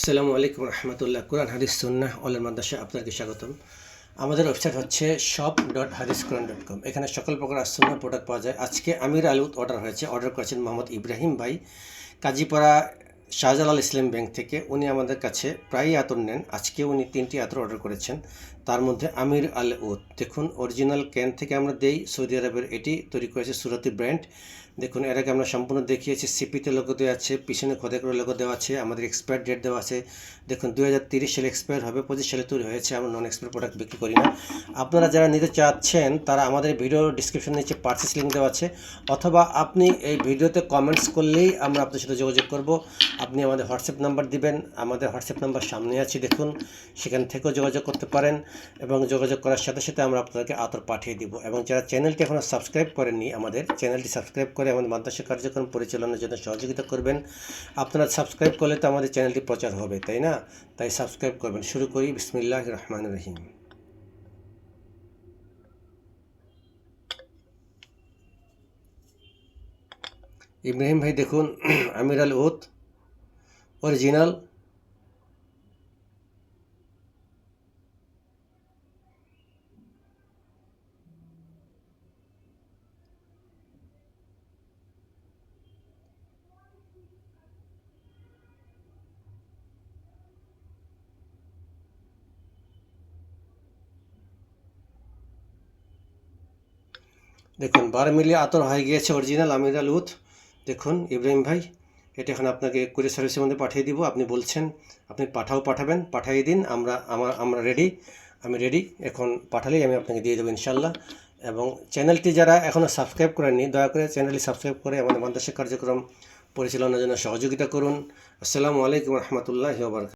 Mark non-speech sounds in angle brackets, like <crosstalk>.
আসসালামু আলাইকুম রহমতুল্লাহ। কোরআন, হাদিস সুন্না অলের মাদ্রাসা আপনাকে স্বাগতম। আমাদের ওয়েবসাইট হচ্ছে শপ ডট হাদিস কোরআন ডট কম এখানে সকল প্রকার আসন্ন প্রোডাক্ট পাওয়া যায়। আজকে আমির আলুত অর্ডার হয়েছে। অর্ডার করেছেন মোহাম্মদ ইব্রাহিম ভাই। কাজীপাড়া শাহজালাল ইসলাম ব্যাংক থেকে উনি আমাদের কাছে প্রায়ই আতর নেন। আজকে উনি তিনটি আতর অর্ডার করেছেন। তার মধ্যে আমির আল উদ দেখুন অরিজিনাল ক্যান থেকে আমরা দেই। সৌদি আরবের এটি তৈরি করেছে সুরতি ব্র্যান্ড। দেখুন, এর আগে আমরা সম্পূর্ণ দেখিয়েছি। সিপিতে লোগো দেওয়া আছে, পিছনে খোদাই করে লোগো দেওয়া আছে, আমাদের এক্সপায়ার ডেট দেওয়া আছে। দেখুন দু হাজার সালে এক্সপায়ার হবে, পঁচিশ সালে তৈরি হয়েছে, আমরা নন এক্সপায়ার প্রোডাক্ট বিক্রি করি না। আপনারা যারা নিতে চাচ্ছেন, তারা আমাদের ভিডিও ডিসক্রিপশন নিচে পার্সেস লিঙ্ক দেওয়া আছে। অথবা আপনি এই ভিডিওতে কমেন্টস করলেই আমরা আপনার সাথে যোগাযোগ করব। আপনি আমাদের হোয়াটসঅ্যাপ নাম্বার দিবেন, আমাদের হোয়াটসঅ্যাপ নাম্বার সামনে আছে, দেখুন। সেখান থেকেও যোগাযোগ করতে পারেন এবং যোগাযোগ করার সাথে সাথে আমরা আপনাদেরকে আতর পাঠিয়ে দিব। এবং যারা চ্যানেলটি এখনও সাবস্ক্রাইব করেননি, আমাদের চ্যানেলটি সাবস্ক্রাইব করে আমাদের মাদ্রাসা কার্যক্রম পরিচালনার জন্য সহযোগিতা করবেন। আপনারা সাবস্ক্রাইব করলে তো আমাদের চ্যানেলটি প্রচার হবে, তাই না? তাই সাবস্ক্রাইব করবেন। শুরু করি। বিসমিল্লাহ রহমান রহিম। ইব্রাহিম ভাই, দেখুন, <clears throat> আমির আল ওত অরিজিনাল দেখুন বারো মিলি আতর হয়ে গিয়েছে অরিজিনাল আমির উদ দেখুন ইব্রাহিম ভাই। এটা এখন আপনাকে কুরিয়ার সার্ভিসের মধ্যে পাঠিয়ে দিব। আপনি বলছেন, আপনি পাঠাও পাঠাবেন, পাঠিয়ে দিন, আমরা, আমার, আমরা রেডি আমি রেডি এখন পাঠালেই আমি আপনাকে দিয়ে দেবো ইনশাল্লাহ এবং চ্যানেলটি যারা এখনও সাবস্ক্রাইব করেননি, দয়া করে চ্যানেলটি সাবস্ক্রাইব করে আমাদের মাদ্রাসা কার্যক্রম পরিচালনার জন্য সহযোগিতা করুন। আসসালামু আলাইকুম রহমতুল্লাহ